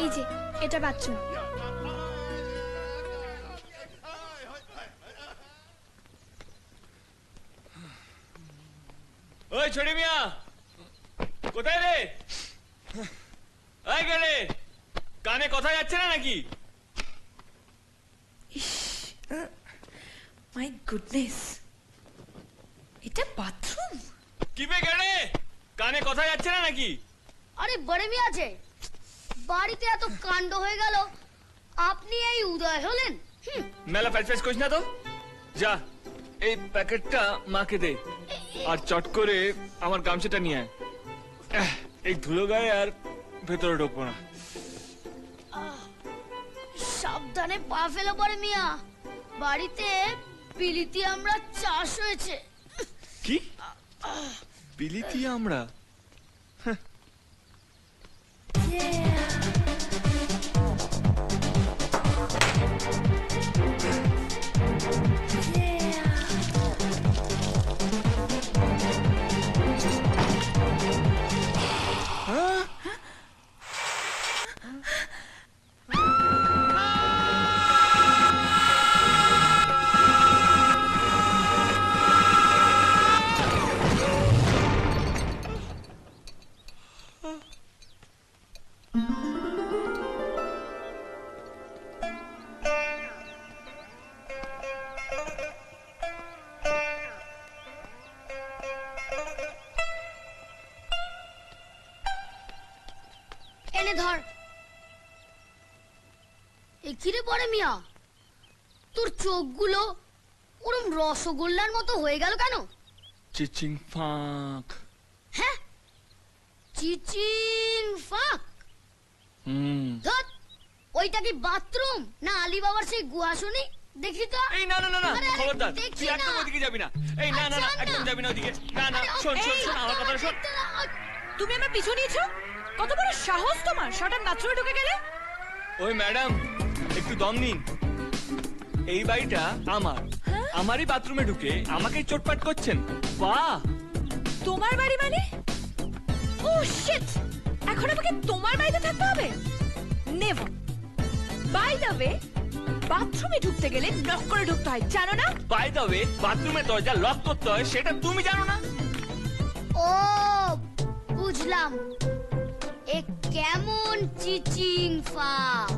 এই যে এটা বাথরুম। ওই ছোটি মিয়া কোথায় রে? এই গেলে কানে কথা যাচ্ছে না নাকি? মাই গুডনেস এটা বাথরুম? কি বে গেলে কানে কথা যাচ্ছে না নাকি? আরে বড় মি আছে বাড়িতে এত কাণ্ড হয়ে গেল। আপনি এই উদয় হলেন। মেলা ফ্যাচ করিস না তো? যা এই প্যাকেটটা মাকে দে। আর চট করে আমার গামছাটা নিয়ে আয়। এই ধুলো গায়ে আর ভেতরে ঢুকবো না। সাবধানে পা ফেলো পরে মিয়া। বাড়িতে পিলিতি আমরা চাষ হয়েছে। কি? বিলিতি আমরা? Huh? এ কিরে পরে মিয়া? তোর চোখগুলো ওরম রসগোল্লার মতো হয়ে গেল কেন? চিচিং ফাঁক। হ্যাঁ? চিচিং ফাক। হুম। ধত ওইটা কি বাথরুম না আলী বাবার সেই গুহা শুনি দেখি তো? এই না না না না আরে, আরে, খবরদার দেখছি তুই একদম ওদিকে যাবি না। এই না না না আচ্ছা, একদম যাবি না ওদিকে। না না আরে, ও- শোন শোন এই, শোন আমার কথাটা শোন। তুমি আমার পিছু নিয়েছো? কত বড় সাহস তোমার শটার বাথরুমে ঢুকে গেলে? ওই ম্যাডাম একটু দম নিন। এই বাড়িটা আমার। হ্যাঁ? আমারই বাথরুমে ঢুকে আমাকে চোটপাট করছেন। বাহ! তোমার বাড়ি মানে? ও শিট এখন আমাকে তোমার বাড়িতে থাকতে হবে? নেভার বাই দ্য ওয়ে বাথরুমে ঢুকতে গেলে লক করে ঢুকতে হয় জানো না? বাই দ্য ওয়ে বাথরুমে দরজা লক করতে হয় সেটা তুমি জানো না? ও বুঝলাম। এ কেমন চিচিং ফাক